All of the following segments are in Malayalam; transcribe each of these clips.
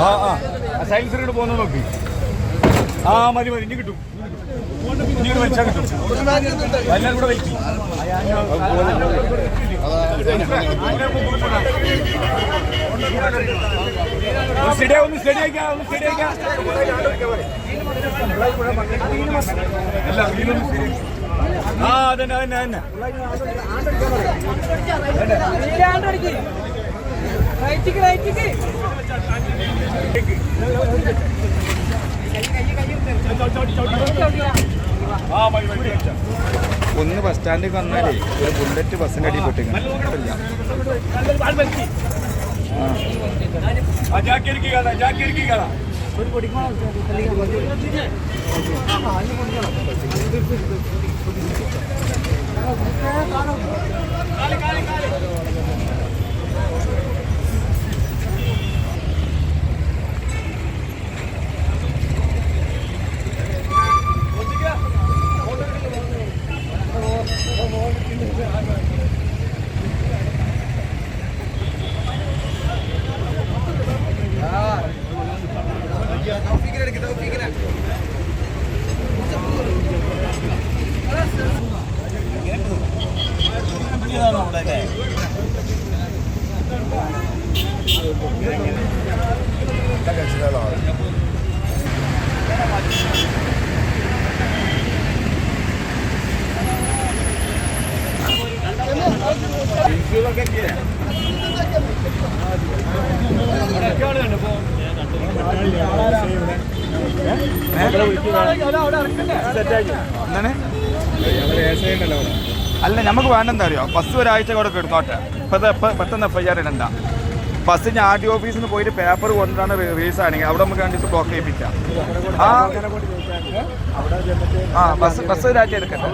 ആ ആ. സയൻസിനോട് പോകുന്ന നോക്കി. ആ മതി മതി. ഇനി കിട്ടും. ഇനി ഒരു വലിച്ചാൽ കിട്ടും. എല്ലാവരും കൂടെ വലിക്കും സ്റ്റഡി ഒന്ന് സ്റ്റഡി ആക്കാം ഒന്ന് സ്റ്റഡി ആക്കാം അല്ല സ്റ്റഡി ആ അതന്നെ അതന്നെ അതന്നെ റൈറ്റിക്ക് റൈറ്റിക്ക് ആ മതി മതി വലിച്ചാ ഒന്ന് ബസ് സ്റ്റാൻഡിൽ വന്നാലേ ഒരു ബുള്ളറ്റ് ബസ്സിന്റെ അടിയിൽ പെട്ടില്ല ആ. അല്ല നമുക്ക് വേണ്ടെന്താ അറിയോ? ബസ് ഒരാഴ്ച കൂടെ കിടന്നോട്ടെ പെട്ടെന്ന് എഫ് ഐ ആർ ഇടണ്ട. ബസ് ഞാൻ ആർ ടി ഓഫീസിൽ നിന്ന് പോയിട്ട് പേപ്പർ കൊണ്ടാണ് റിലീസ് ആണെങ്കിൽ അവിടെ നമുക്ക് രണ്ടു ദിവസം ബ്ലോക്ക് ചെയ്യിപ്പിക്കാം ആ. ആ ബസ് ബസ് രാജ്യം എടുക്കട്ടെ.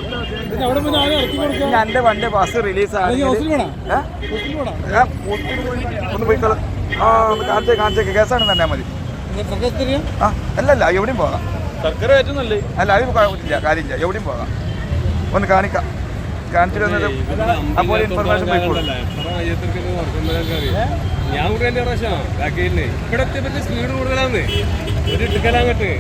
ഞാൻ എന്റെ വണ്ടി ബസ് റിലീസ് ആണ്. ഒന്ന് പോയിക്കോളൂ. ആ കാണിച്ചേ കാണിച്ചേക്ക് കേസാണ് തന്നെ മതി. ആ അല്ലല്ല എവിടെയും പോകാം. അല്ല അത് കുഴപ്പമില്ല കാര്യമില്ല. എവിടെയും പോകാം. ഒന്ന് കാണിക്കാം. വന്നിട്ട് അപ്പോൾ ഇൻഫർമേഷൻ പോയിക്കോളും. ഞാൻ കൂടെ എന്റെ പ്രാവശ്യം ബാക്കിയിരുന്നേ ഇവിടെ എത്തിയപ്പോ സ്പീഡ് കൂടുതലാന്ന്. ഒരു ഇടുക്കലാങ്ങട്ട്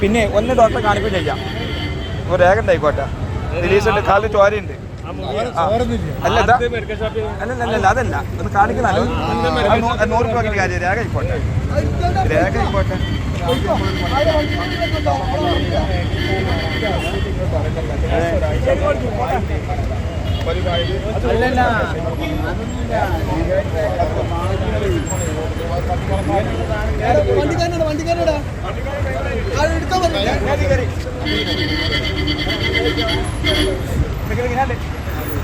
പിന്നെ ഒന്ന് ഡോക്ടറെ കാണിക്കുകയും ചെയ്യാം ഒരു രേഖ ഉണ്ടായിക്കോട്ടെ. റിലീസ് ഉണ്ട്. കാലിൽ ചോരയുണ്ട്. അല്ല അല്ല അല്ല അല്ല അതല്ല. ഒന്ന് കാണിക്കുന്നല്ലോ അത് അത് നൂറ് രൂപ കാര്യം രേഖ ആയിക്കോട്ടെ. രേഖ ആയിക്കോട്ടെ. വണ്ടിക്കാരനാണ് വണ്ടിക്കാരനോടാ അത് എടുക്കാൻ പറ്റില്ല Gelin. Hadi.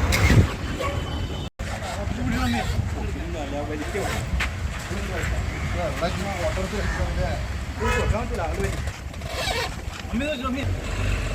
Hadi. Hadi. Hadi.